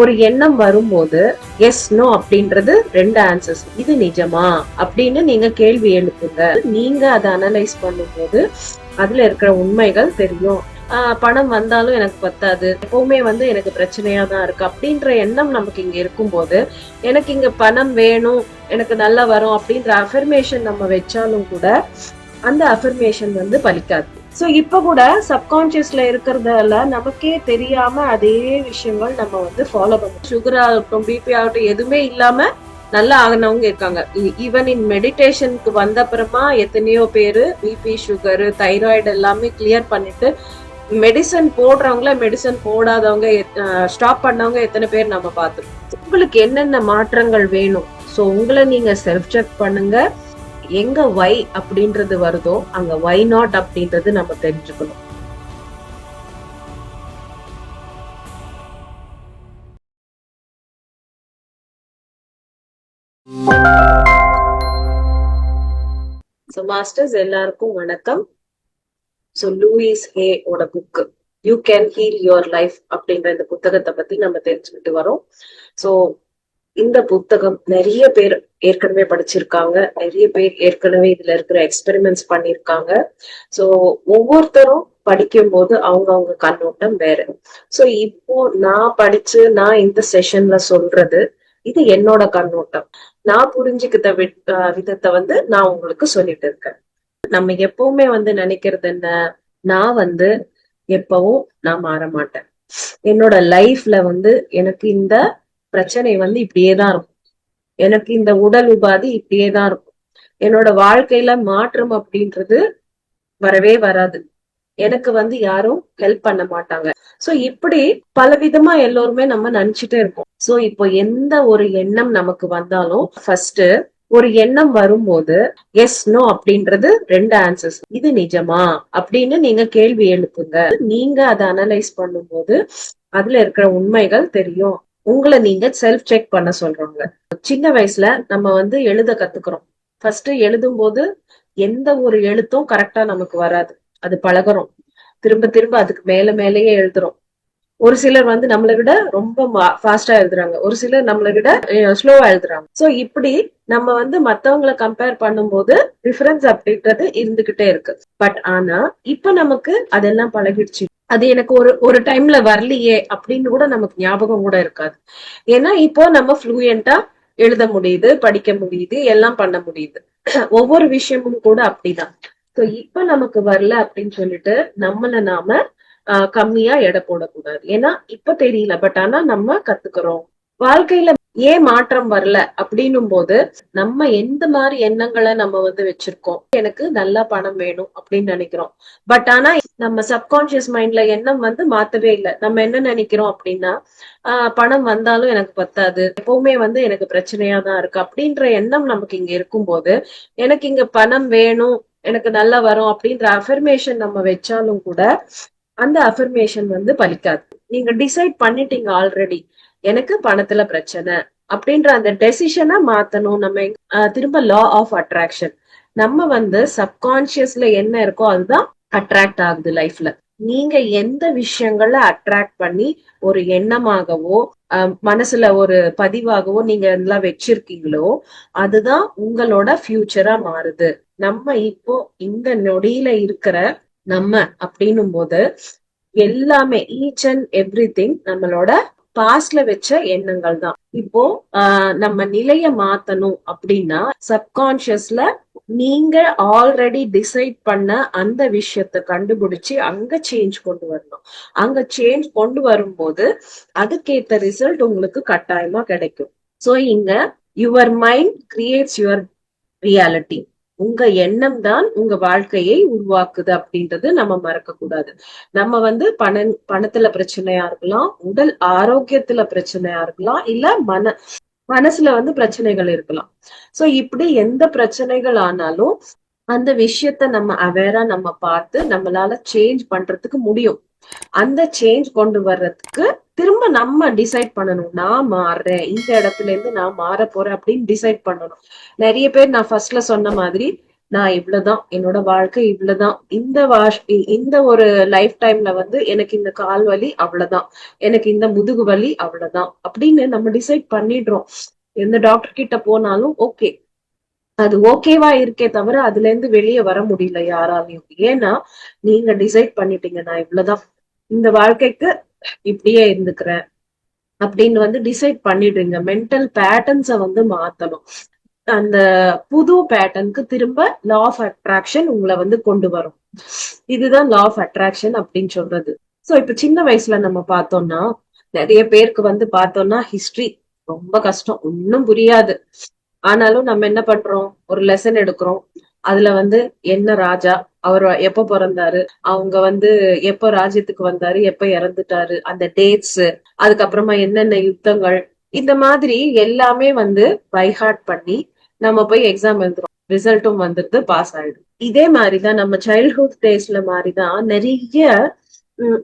ஒரு எண்ணம் வரும்போது எஸ் நோ அப்படின்றது ரெண்டு ஆன்சர்ஸ் இது நிஜமா? அப்படின்னு நீங்க கேள்வி எழுப்புங்க. நீங்க அதை அனலைஸ் பண்ணும்போது அதுல இருக்கிற உண்மைகள் தெரியும். பணம் வந்தாலும் எனக்கு பத்தாது. எப்பவுமே வந்து எனக்கு பிரச்சனையா தான் இருக்கு. அப்படின்ற எண்ணம் நமக்கு இங்க இருக்கும்போது எனக்கு இங்க பணம் வேணும் எனக்கு நல்லா வரும் அப்படின்ற அஃபர்மேஷன் நம்ம வச்சாலும் கூட அந்த அஃபர்மேஷன் வந்து பலிக்காது. ஸோ இப்போ கூட சப்கான்சியஸ்ல இருக்கிறதால நமக்கே தெரியாம அதே விஷயங்கள் நம்ம வந்து ஃபாலோ பண்ணுவோம் சுகர் ஆகட்டும் பிபி ஆகட்டும் எதுவுமே இல்லாம நல்லா ஆகினவங்க இருக்காங்க. ஈவன் இன் மெடிடேஷனுக்கு வந்த அப்புறமா எத்தனையோ பேர் பிபி சுகரு தைராய்டு எல்லாமே கிளியர் பண்ணிட்டு மெடிசன் போடுறவங்கள மெடிசன் போடாதவங்க ஸ்டாப் பண்ணவங்க எத்தனை பேர் நம்ம பார்த்துருக்கோம். உங்களுக்கு என்னென்ன மாற்றங்கள் வேணும்? ஸோ உங்களை நீங்க செல்ஃப் செக் பண்ணுங்க. எங்க வை அப்படின்றது வருதோ அங்க வை நாட் அப்படின்றது நம்ம தெரிஞ்சுக்கணும். ஸோ மாஸ்டர்ஸ் எல்லாருக்கும் வணக்கம். ஸோ லூயிஸ் ஹே ஓட book you can heal your life அப்படின்ற இந்த புத்தகத்தை பத்தி நம்ம தெரிஞ்சுக்கிட்டு வரோம். ஸோ இந்த புத்தகம் நிறைய பேர் ஏற்கனவே படிச்சிருக்காங்க. நிறைய பேர் ஏற்கனவே இதுல இருக்கிற எக்ஸ்பெரிமெண்ட்ஸ் பண்ணிருக்காங்க. சோ ஒவ்வொருத்தரும் படிக்கும் போது அவங்க கண்ணோட்டம் வேற. சோ இப்போ நான் படிச்சு நான் இந்த செஷன்ல சொல்றது இது என்னோட கண்ணோட்டம். நான் புரிஞ்சுக்கிட்ட வி- விதத்தை வந்து நான் உங்களுக்கு சொல்லிட்டு இருக்கேன். நம்ம எப்பவுமே வந்து நினைக்கிறது என்ன? நான் வந்து எப்பவும் நான் மாற மாட்டேன். என்னோட லைஃப்ல வந்து எனக்கு இந்த பிரச்சனை வந்து இப்படியே தான் இருக்கும். எனக்கு இந்த உடல் உபாதி இப்படியே தான் இருக்கும். என்னோட வாழ்க்கையில மாற்றம் அப்படின்றது வரவே வராது. எனக்கு வந்து யாரும் ஹெல்ப் பண்ண மாட்டாங்க. சோ இப்படி பலவிதமா எல்லோருமே நம்ம நினைச்சிட்டே இருக்கோம் சோ இப்போ எந்த ஒரு எண்ணம் நமக்கு வந்தாலும் ஃபர்ஸ்ட் ஒரு எண்ணம் வரும்போது எஸ் நோ அப்படின்றது ரெண்டு ஆன்சர்ஸ் இது நிஜமா? அப்படின்னு நீங்க கேள்வி எழுப்புங்க. நீங்க அதை அனலைஸ் பண்ணும்போது அதுல இருக்கிற உண்மைகள் தெரியும். உங்களை நீங்க செல்ஃப் செக் பண்ண சொல்றாங்க. சின்ன வயசுல நம்ம வந்து எழுத கத்துக்கிறோம். ஃபர்ஸ்ட் எழுதும் போது எந்த ஒரு எழுத்தும் கரெக்டா நமக்கு வராது. அது பழகுறோம். திரும்ப திரும்ப அதுக்கு மேல மேலேயே எழுதுறோம். ஒரு சிலர் வந்து நம்மளை விட ரொம்ப ஃபாஸ்டா எழுதுறாங்க. ஒரு சிலர் நம்மளை விட ஸ்லோவா எழுதுறாங்க. சோ இப்படி நம்ம வந்து மத்தவங்களை கம்பேர் பண்ணும்போது டிஃபரன்ஸ் அப்படின்றது இருந்துகிட்டே இருக்கு. பட் ஆனா இப்ப நமக்கு அதெல்லாம் பழகிடுச்சு. அது எனக்கு ஒரு ஒரு டைம்ல வரலையே அப்படின்னு கூட நமக்கு ஞாபகம் கூட இருக்காது. ஏன்னா இப்போ நம்ம ஃப்ளூயண்டா எழுத முடியுது படிக்க முடியுது எல்லாம் பண்ண முடியுது. ஒவ்வொரு விஷயமும் கூட அப்படிதான். சோ இப்ப நமக்கு வரல அப்படின்னு சொல்லிட்டு நம்மள நாம ஆஹ் கம்மியா எடை போடக்கூடாது. ஏன்னா இப்ப தெரியல பட் ஆனா நம்ம கத்துக்கிறோம். வாழ்க்கையில ஏன் மாற்றம் வரல அப்படின்னும் போது நம்ம எந்த மாதிரி எண்ணங்களை நம்ம வந்து வச்சிருக்கோம்? எனக்கு நல்லா பணம் வேணும் அப்படின்னு நினைக்கிறோம். பட் ஆனா நம்ம சப்கான்சியஸ் மைண்ட்ல எண்ணம் வந்து மாத்தவே இல்லை. நம்ம என்ன நினைக்கிறோம் அப்படின்னா ஆஹ் பணம் வந்தாலும் எனக்கு பத்தாது. எப்பவுமே வந்து எனக்கு பிரச்சனையா தான் இருக்கு. அப்படின்ற எண்ணம் நமக்கு இங்க இருக்கும்போது எனக்கு இங்க பணம் வேணும் எனக்கு நல்லா வரும் அப்படின்ற அஃபர்மேஷன் நம்ம வச்சாலும் கூட அந்த அஃபர்மேஷன் வந்து பலிக்காது. நீங்க டிசைட் பண்ணிட்டீங்க ஆல்ரெடி எனக்கு பணத்துல பிரச்சனை அப்படின்ற அந்த டெசிஷனை மாத்தணும். நம்ம திரும்ப லா ஆஃப் அட்ராக்ஷன் நம்ம வந்து சப்கான்சியஸ்ல என்ன இருக்கோ அதுதான் அட்ராக்ட் ஆகுது லைஃப்ல நீங்க எந்த விஷயங்கள அட்ராக்ட் பண்ணி ஒரு எண்ணமாகவோ மனசுல ஒரு பதிவாகவோ நீங்க எல்லாம் வச்சிருக்கீங்களோ அதுதான் உங்களோட ஃபியூச்சரா மாறுது. நம்ம இப்போ இந்த நொடியில இருக்கிற நம்ம அப்படின்னும் போது எல்லாமே ஈச் அண்ட் எவ்ரி திங் நம்மளோட பாஸ்ட்ல வச்ச எண்ணங்கள் தான். இப்போ ஆஹ் நம்ம நிலைய மாத்தணும் அப்படின்னா சப்கான்சியஸ்ல நீங்க ஆல்ரெடி டிசைட் பண்ண அந்த விஷயத்த கண்டுபிடிச்சு அங்க சேஞ்ச் கொண்டு வரணும். அங்க சேஞ்ச் கொண்டு வரும்போது அதுக்கேத்த ரிசல்ட் உங்களுக்கு கட்டாயமா கிடைக்கும். சோ இங்க your mind creates your reality உங்க எண்ணம் தான் உங்க வாழ்க்கையை உருவாக்குது அப்படின்றது நம்ம மறக்க கூடாது. நம்ம வந்து பண பணத்துல பிரச்சனையா இருக்கலாம் உடல் ஆரோக்கியத்துல பிரச்சனையா இருக்கலாம் இல்ல மன மனசுல வந்து பிரச்சனைகள் இருக்கலாம். சோ இப்படி எந்த பிரச்சனைகள் ஆனாலும் அந்த விஷயத்த நம்ம அவேரா நம்ம பார்த்து நம்மளால சேஞ்ச் பண்றதுக்கு முடியும். அந்த சேஞ்ச் கொண்டு வர்றதுக்கு திரும்ப நம்ம டிசைட் பண்ணணும். நான் மாறுறேன். இந்த இடத்துல இருந்து நான் மாற போறேன் அப்படின்னு டிசைட் பண்ணணும். நிறைய பேர் நான் ஃபர்ஸ்ட்ல சொன்ன மாதிரி நான் இவ்வளவுதான். என்னோட வாழ்க்கை இவ்வளவுதான். இந்த வாஷ் இந்த ஒரு லைஃப் டைம்ல வந்து எனக்கு இந்த கால் வலி அவ்வளவுதான். எனக்கு இந்த முதுகு வலி அவ்வளவுதான் அப்படின்னு நம்ம டிசைட் பண்ணிடுறோம். எந்த டாக்டர் கிட்ட போனாலும் ஓகே அது ஓகேவா இருக்கே தவிர அதுல இருந்து வெளியே வர முடியல யாராலையும். ஏன்னா நீங்க டிசைட் பண்ணிட்டீங்க நான் இவ்வளவுதான். இந்த வாழ்க்கைக்கு இப்படியே இருந்துக்கிறேன். அப்படின்னு வந்து டிசைட் பண்ணிடுறீங்க. மென்டல் பேட்டர்ன்ஸை வந்து மாத்தணும். அந்த புது பேட்டர்னுக்கு திரும்ப லா ஆஃப் அட்ராக்ஷன் உங்களை வந்து கொண்டு வரும். இதுதான் லா ஆஃப் அட்ராக்ஷன் அப்படின்னு சொல்றது. சோ இப்ப சின்ன வயசுல நம்ம பார்த்தோம்னா நிறைய பேருக்கு வந்து பார்த்தோம்னா ஹிஸ்டரி ரொம்ப கஷ்டம். ஒன்னும் புரியாது. ஆனாலும் நம்ம என்ன பண்றோம்? ஒரு லெசன் எடுக்கிறோம். அதுல வந்து என்ன ராஜா? அவர் எப்ப பிறந்தாரு? அவங்க வந்து எப்ப ராஜ்யத்துக்கு வந்தாரு? எப்ப இறந்துட்டாரு? அந்த டேட்ஸ் அதுக்கப்புறமா என்னென்ன யுத்தங்கள்? இந்த மாதிரி எல்லாமே வந்து பைஹார்ட் பண்ணி நம்ம போய் எக்ஸாம் எழுதுறோம். ரிசல்ட்டும் வந்துருது பாஸ் ஆயிடும். இதே மாதிரிதான் நம்ம சைல்ட்ஹுட் டேஸ்ல மாதிரிதான் நிறைய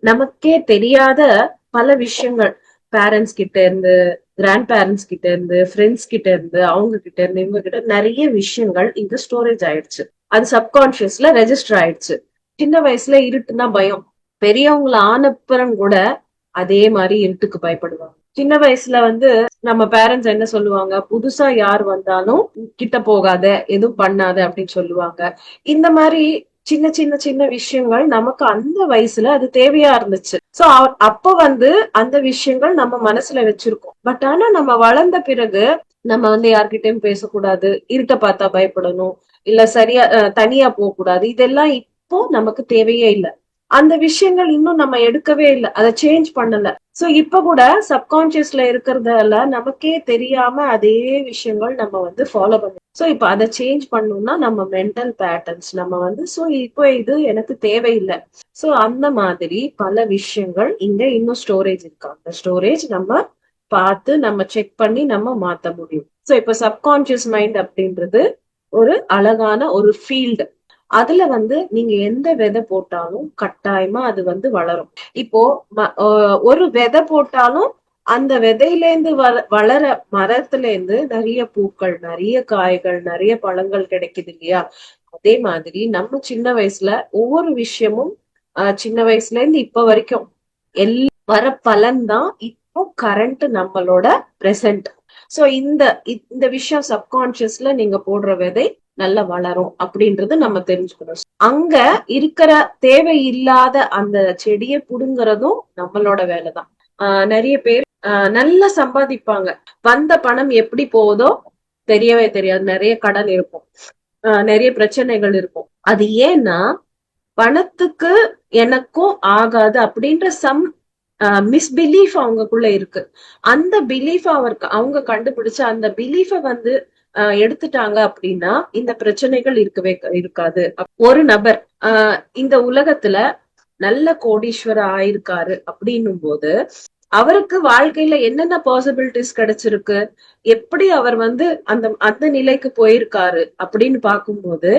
நமக்கே தெரியாத பல விஷயங்கள். பேரண்ட்ஸ் கிட்ட இருந்து கிராண்ட் பேரண்ட்ஸ் கிட்ட இருந்து ஃப்ரெண்ட்ஸ் கிட்ட இருந்து அவங்க கிட்ட இருந்து இவங்க கிட்ட நிறைய விஷயங்கள் இங்க ஸ்டோரேஜ் ஆயிடுச்சு. அது சப்கான்சியஸ்ல ரெஜிஸ்டர் ஆயிடுச்சு. சின்ன வயசுல இருட்டுனா பயம். பெரியவங்கள ஆனப்புறம் கூட அதே மாதிரி இருட்டுக்கு பயப்படுவாங்க. சின்ன வயசுல வந்து நம்ம பேரண்ட்ஸ் என்ன சொல்லுவாங்க? புதுசா யார் வந்தாலும் கிட்ட போகாத எதுவும் பண்ணாத அப்படின்னு சொல்லுவாங்க. இந்த மாதிரி சின்ன சின்ன சின்ன விஷயங்கள் நமக்கு அந்த வயசுல அது தேவையா இருந்துச்சு. சோ அப்ப வந்து அந்த விஷயங்கள் நம்ம மனசுல வச்சிருக்கோம். பட் ஆனா நம்ம வளர்ந்த பிறகு நம்ம வந்து யார்கிட்டயும் பேசக்கூடாது இருட்ட பார்த்தா பயப்படணும் இல்ல சரியா தனியா போக கூடாது இதெல்லாம் இப்போ நமக்கு தேவையே இல்லை. அந்த விஷயங்கள் இன்னும் நம்ம எடுக்கவே இல்லை. அதை சேஞ்ச் பண்ணல. சோ இப்ப கூட சப்கான்சியஸ்ல இருக்கிறதால நமக்கே தெரியாம அதே விஷயங்கள் நம்ம வந்து ஃபாலோ பண்ண சோ இப்ப அதை சேஞ்ச் பண்ணணும்னா நம்ம மென்டல் பேட்டர்ன்ஸ் நம்ம வந்து சோ இப்போ இது எனக்கு தேவையில்லை. சோ அந்த மாதிரி பல விஷயங்கள் இங்க இன்னும் ஸ்டோரேஜ் இருக்கு. அந்த ஸ்டோரேஜ் நம்ம பார்த்து நம்ம செக் பண்ணி நம்ம மாத்த முடியும். சோ இப்ப சப்கான்சியஸ் மைண்ட் அப்படின்றது ஒரு அழகான ஒரு ஃபீல்டு அதுல வந்து நீங்க எந்த விதை போட்டாலும் கட்டாயமா அது வந்து வளரும். இப்போ ஒரு விதை போட்டாலும் அந்த விதையிலேருந்து வள வளர மரத்துல இருந்து நிறைய பூக்கள் நிறைய காய்கள் நிறைய பழங்கள் கிடைக்குது இல்லையா? அதே மாதிரி நம்ம சின்ன வயசுல ஒவ்வொரு விஷயமும் சின்ன வயசுல இருந்து இப்ப வரைக்கும் எல் வர பலன் தான் இப்போ கரண்ட் நம்மளோட பிரசன்ட் சோ இந்த இந்த விஷயம் சப்கான்சியஸ்ல நீங்க போடுற விதை நல்லா வளரும் அப்படின்றது நம்ம தெரிஞ்சுக்கணும். அங்க இருக்கிற தேவை இல்லாத அந்த செடியை புடுங்குறதும் நம்மளோட வேலைதான். ஆஹ் நிறைய பேர் ஆஹ் நல்லா சம்பாதிப்பாங்க. வந்த பணம் எப்படி போகுதோ தெரியவே தெரியாது. நிறைய கடன் இருக்கும். ஆஹ் நிறைய பிரச்சனைகள் இருக்கும். அது ஏன்னா பணத்துக்கு எனக்கும் ஆகாது அப்படின்ற சம் மிஸ்பிலீஃப் அவங்கக்குள்ள இருக்கு. அந்த பிலீஃப் அவருக்கு அவங்க கண்டுபிடிச்ச அந்த பிலீஃப வந்து எடுத்துட்டாங்க அப்படின்னா இந்த பிரச்சனைகள் இருக்கவே இருக்காது. ஒரு நபர் ஆஹ் இந்த உலகத்துல நல்ல கோடீஸ்வரர் ஆயிருக்காரு அப்படின்னும் போது அவருக்கு வாழ்க்கையில என்னென்ன பாசிபிலிட்டிஸ் கிடைச்சிருக்கு? எப்படி அவர் வந்து அந்த அந்த நிலைக்கு போயிருக்காரு அப்படின்னு பார்க்கும்போது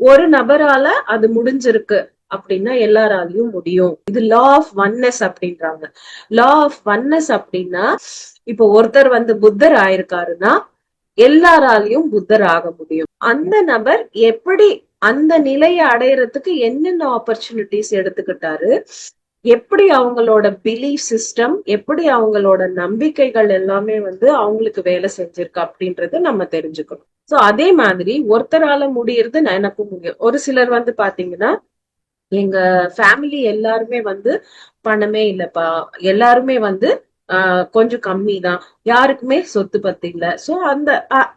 ஒரு நபரால அது முடிஞ்சிருக்கு அப்படின்னா எல்லாராலையும் முடியும். இது லா ஆஃப் ஒன்னஸ் அப்படின்றாங்க. லா ஆஃப் ஒன்னஸ் அப்படின்னா இப்போ ஒருத்தர் வந்து புத்தர் ஆயிருக்காருன்னா எல்லாராலையும் புத்தர் ஆக முடியும். அந்த நபர் எப்படி அந்த நிலையை அடையறதுக்கு என்னென்ன ஆப்பர்ச்சுனிட்டிஸ் எடுத்துக்கிட்டாரு? எப்படி அவங்களோட பிலீஃப் சிஸ்டம் எப்படி அவங்களோட நம்பிக்கைகள் எல்லாமே வந்து அவங்களுக்கு வேலை செஞ்சிருக்கு அப்படின்றது நம்ம தெரிஞ்சுக்கணும். சோ அதே மாதிரி ஒருத்தரால முடியறது எனக்கும் முடியும் ஒரு சிலர் வந்து பாத்தீங்கன்னா எங்க ஃபேமிலி எல்லாருமே வந்து பணமே இல்லப்பா. எல்லாருமே வந்து கொஞ்சம் கம்மி தான் யாருக்குமே சொத்து பத்து இல்ல. சோ அந்த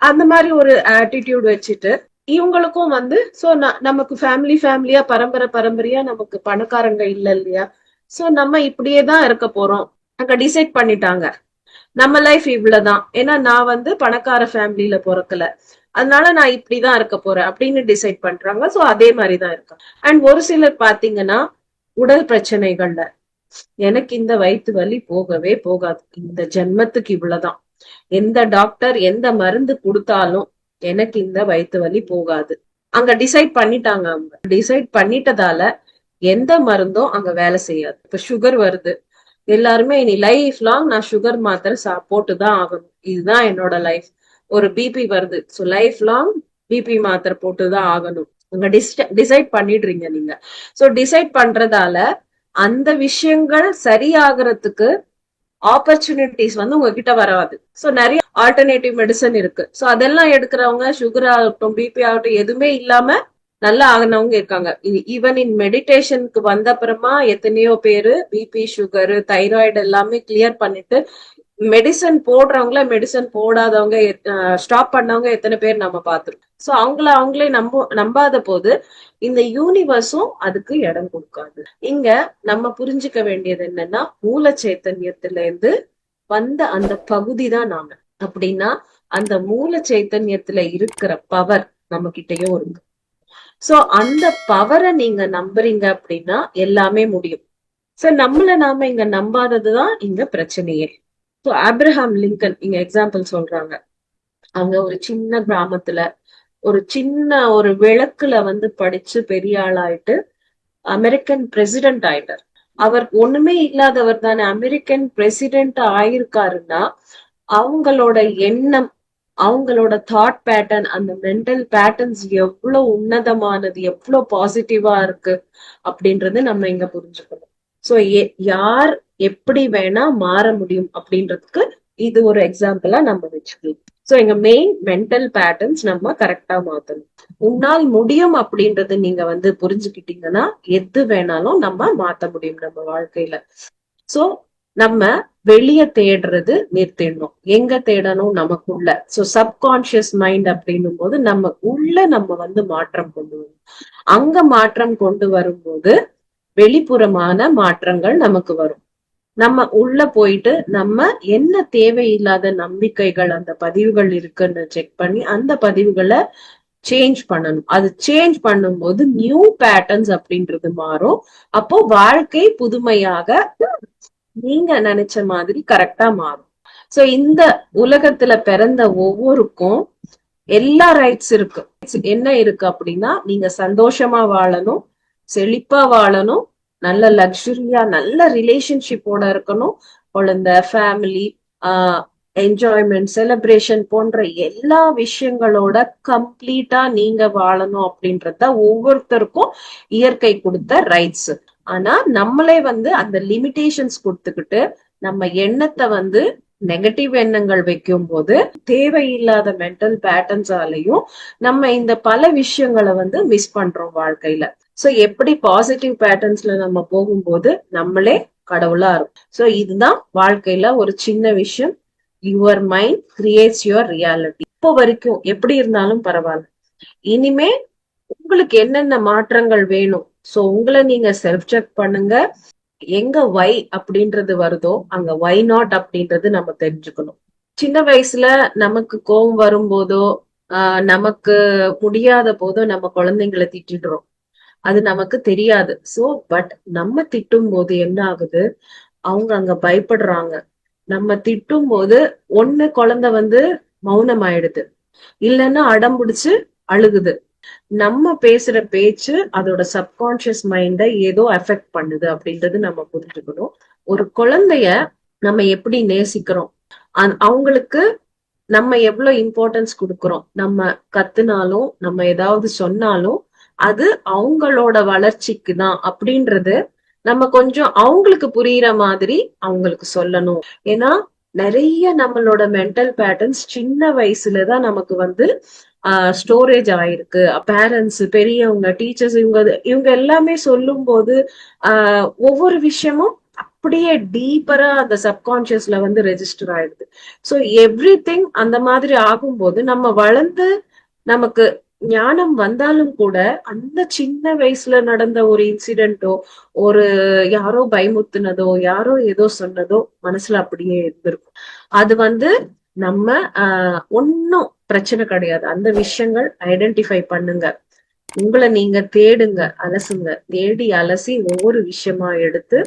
அந்த மாதிரி ஒரு ஆட்டிடியூட் வச்சுட்டு இவங்களுக்கும் வந்து சோ நமக்கு ஃபேமிலி ஃபேமிலியா பரம்பரை பரம்பரையா நமக்கு பணக்காரங்க இல்ல இல்லையா? சோ நம்ம இப்படியே தான் இருக்க போறோம். அங்க டிசைட் பண்ணிட்டாங்க. நம்ம லைஃப் இவ்வளவுதான். ஏன்னா நான் வந்து பணக்கார ஃபேமிலியில பிறக்கல. அதனால நான் இப்படிதான் இருக்க போறேன் அப்படின்னு டிசைட் பண்றாங்க. சோ அதே மாதிரிதான் இருக்கும் அண்ட் ஒரு சிலர் பாத்தீங்கன்னா உடல் பிரச்சனைகள்ல. எனக்கு இந்த வயிற்று வலி போகவே போகாது. இந்த ஜென்மத்துக்கு இவ்வளவுதான். எந்த டாக்டர் எந்த மருந்து கொடுத்தாலும் எனக்கு இந்த வயிற்று வலி போகாது. அங்க டிசைட் பண்ணிட்டாங்க அவங்க. டிசைட் பண்ணிட்டதால எந்த மருந்தும் அங்க வேலை செய்யாது. இப்ப சுகர் வருது. எல்லாருமே இனி லைஃப் லாங் நான் சுகர் மாத்திரை சா போட்டுதான் ஆகணும். இதுதான் என்னோட லைஃப் ஒரு பிபி வருது. ஸோ லைஃப் லாங் பிபி மாத்திரை போட்டுதான் ஆகணும். அங்க டிசைட் பண்ணிடுறீங்க நீங்க. சோ டிசைட் பண்றதால அந்த விஷயங்கள் சரியாகிறதுக்கு ஆப்பர்ச்சுனிட்டிஸ் வந்து உங்ககிட்ட வராது. சோ நிறைய ஆல்டர்னேட்டிவ் மெடிசன் இருக்கு. ஸோ அதெல்லாம் எடுக்கிறவங்க சுகர் ஆகட்டும் பிபி ஆகட்டும் எதுவுமே இல்லாம நல்லா ஆகினவங்க இருக்காங்க. ஈவன் இன் மெடிடேஷனுக்கு வந்த அப்புறமா எத்தனையோ பேரு பிபி சுகர் தைராய்டு எல்லாமே கிளியர் பண்ணிட்டு மெடிசன் போடுறவங்கள மெடிசன் போடாதவங்க ஸ்டாப் பண்ணவங்க எத்தனை பேர் நம்ம பார்த்துருக்கோம் சோ அவங்கள அவங்களே நம்ப நம்பாத போது இந்த யூனிவர்ஸும் அதுக்கு இடம் கொடுக்காது. இங்க நம்ம புரிஞ்சுக்க வேண்டியது என்னன்னா மூல சைத்தன்யத்துல இருந்து வந்த அந்த பகுதி தான் நாம. அப்படின்னா அந்த மூல சைத்தன்யத்துல இருக்கிற பவர் நம்ம கிட்டயும் இருக்கு. சோ அந்த பவரை நீங்க நம்புறீங்க அப்படின்னா எல்லாமே முடியும். சோ நம்மள நாம இங்க நம்பாததுதான் இங்க பிரச்சனையே. ஸோ ஆப்ரஹாம் லிங்கன் இங்க எக்ஸாம்பிள் சொல்றாங்க. அவங்க ஒரு சின்ன கிராமத்துல ஒரு சின்ன ஒரு விளக்குல வந்து படிச்சு பெரிய ஆளாயிட்டு அமெரிக்கன் பிரசிடென்ட் ஆயிட்டார். அவர் ஒண்ணுமே இல்லாதவர் தானே. அமெரிக்கன் பிரசிடென்ட் ஆயிருக்காருன்னா அவங்களோட எண்ணம் அவங்களோட தாட் பேட்டர்ன் அந்த மென்டல் பேட்டர்ன்ஸ் எவ்வளவு உன்னதமானது எவ்வளவு பாசிட்டிவா இருக்கு அப்படின்றது நம்ம இங்க புரிஞ்சுக்கணும். சோ யார் எப்படி வேணா மாற முடியும் அப்படின்றதுக்கு இது ஒரு எக்ஸாம்பிளா நம்ம வச்சுக்கலாம். சோ எங்க மெயின் மென்டல் பேட்டர்ன்ஸ் நம்ம கரெக்டா மாத்தணும். உன்னால் முடியும் அப்படின்றது நீங்க வந்து புரிஞ்சுக்கிட்டீங்கன்னா எது வேணாலும் நம்ம மாத்த முடியும் நம்ம வாழ்க்கையில. சோ நம்ம வெளிய தேடுறது நிறுத்திடணும் எங்க தேடணும் நமக்குள்ள? சோ சப்கான்சியஸ் மைண்ட் அப்படின்னும் போது நம்ம உள்ள நம்ம வந்து மாற்றம் கொண்டு வரணும் அங்க மாற்றம் கொண்டு வரும்போது வெளிப்புறமான மாற்றங்கள் நமக்கு வரும். நம்ம உள்ள போயிட்டு நம்ம என்ன தேவையில்லாத நம்பிக்கைகள் அந்த பதிவுகள் இருக்குன்னு செக் பண்ணி அந்த பதிவுகளை சேஞ்ச் பண்ணணும். அது சேஞ்ச் பண்ணும்போது நியூ பேட்டர்ன்ஸ் அப்படின்றது மாறும். அப்போ வாழ்க்கை புதுமையாக நீங்க நினைச்ச மாதிரி கரெக்டா மாறும். சோ இந்த உலகத்துல பிறந்த ஒவ்வொருக்கும் எல்லா ரைட்ஸ் இருக்கு. என்ன இருக்கு அப்படின்னா நீங்க சந்தோஷமா வாழணும் செழிப்பா வாழணும் நல்ல லக்ஸுரியா நல்ல ரிலேஷன்ஷிப்போட இருக்கணும். குழந்தை ஃபேமிலி ஆஹ் என்ஜாய்மெண்ட் செலிப்ரேஷன் போன்ற எல்லா விஷயங்களோட கம்ப்ளீட்டா நீங்க வாழணும் அப்படின்றத ஒவ்வொருத்தருக்கும் இயற்கை கொடுத்த ரைட்ஸ் ஆனா நம்மளே வந்து அந்த லிமிடேஷன்ஸ் கொடுத்துக்கிட்டு நம்ம எண்ணத்தை வந்து நெகட்டிவ் எண்ணங்கள் வைக்கும் போது தேவையில்லாத மென்டல் பேட்டர்ன்ஸாலையும் நம்ம இந்த பல விஷயங்களை வந்து மிஸ் பண்றோம் வாழ்க்கையில. சோ எப்படி பாசிட்டிவ் பேட்டர்ன்ஸ்ல நம்ம போகும்போது நம்மளே கடவுளா இருக்கும். சோ இதுதான் வாழ்க்கையில ஒரு சின்ன விஷயம். Your mind creates your reality இப்போ வரைக்கும் எப்படி இருந்தாலும் பரவாயில்ல. இனிமே உங்களுக்கு என்னென்ன மாற்றங்கள் வேணும்? சோ உங்களை நீங்க செல்ஃப் செக் பண்ணுங்க. எங்க வை அப்படின்றது வருதோ அங்க வை நாட் அப்படின்றது நம்ம தெரிஞ்சுக்கணும். சின்ன வயசுல நமக்கு கோபம் வரும்போதோ ஆஹ் நமக்கு முடியாத போதோ நம்ம குழந்தைங்களை திட்டிடுறோம். அது நமக்கு தெரியாது. சோ பட் நம்ம திட்டும் போது என்ன ஆகுது அவங்க அங்க பயப்படுறாங்க. நம்ம திட்டும் போது ஒண்ணு குழந்தை வந்து மௌனம் ஆயிடுது இல்லைன்னா அடம் பிடிச்சு அழுகுது. நம்ம பேசுற பேச்சு அதோட சப்கான்சியஸ் மைண்ட ஏதோ அஃபெக்ட் பண்ணுது அப்படின்றது நம்ம புரிஞ்சுக்கணும். ஒரு குழந்தைய நம்ம எப்படி நேசிக்கிறோம்? அவங்களுக்கு நம்ம எவ்வளவு இம்பார்ட்டன்ஸ் கொடுக்கறோம்? நம்ம கத்துனாலும் நம்ம ஏதாவது சொன்னாலும் அது அவங்களோட வளர்ச்சிக்கு தான் அப்படின்றது நம்ம கொஞ்சம் அவங்களுக்கு புரியுற மாதிரி அவங்களுக்கு சொல்லணும். ஏன்னா நிறைய நம்மளோட மென்டல் பேட்டர்ன்ஸ் சின்ன வயசுல தான் நமக்கு வந்து ஆஹ் ஸ்டோரேஜ் ஆயிருக்கு. பேரண்ட்ஸ் பெரியவங்க டீச்சர்ஸ் இவங்க இவங்க எல்லாமே சொல்லும் போது ஆஹ் ஒவ்வொரு விஷயமும் அப்படியே டீப்பரா அந்த சப்கான்சியஸ்ல வந்து ரெஜிஸ்டர் ஆயிடுது. ஸோ எவ்ரி திங் அந்த மாதிரி ஆகும்போது நம்ம வளர்ந்து நமக்கு ஞானம் வந்தாலும் கூட அந்த சின்ன வயசுல நடந்த ஒரு இன்சிடென்ட்டோ ஒரு யாரோ பயமுத்துனதோ யாரோ ஏதோ சொன்னதோ மனசுல அப்படியே இருந்திருக்கும். அது வந்து நம்ம ஆஹ் ஒன்னும் பிரச்சனை கிடையாது. அந்த விஷயங்கள் ஐடென்டிஃபை பண்ணுங்க. உங்களை நீங்க தேடுங்க அலசுங்க. தேடி அலசி ஒவ்வொரு விஷயமா எடுத்து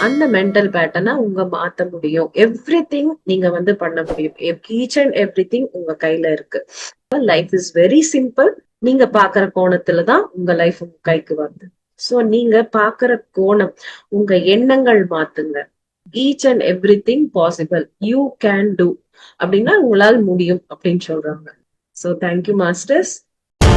அந்த மென்டல் பேட்டர்னை உங்க மாத்த முடியும். எவ்ரி திங் நீங்க வந்து பண்ண முடியும். ஈச் அண்ட் எவ்ரி திங் உங்க கையில இருக்கு. லைஃப் இஸ் வெரி சிம்பிள் நீங்க பாக்குற கோணத்துலதான் உங்க லைஃப் உங்க கைக்கு வருது. சோ நீங்க பாக்குற கோணம் உங்க எண்ணங்கள் மாத்துங்க. Each and every thing possible you can do அப்படின்னா உங்களால் முடியும் அப்படின்னு சொல்றாங்க. So thank you masters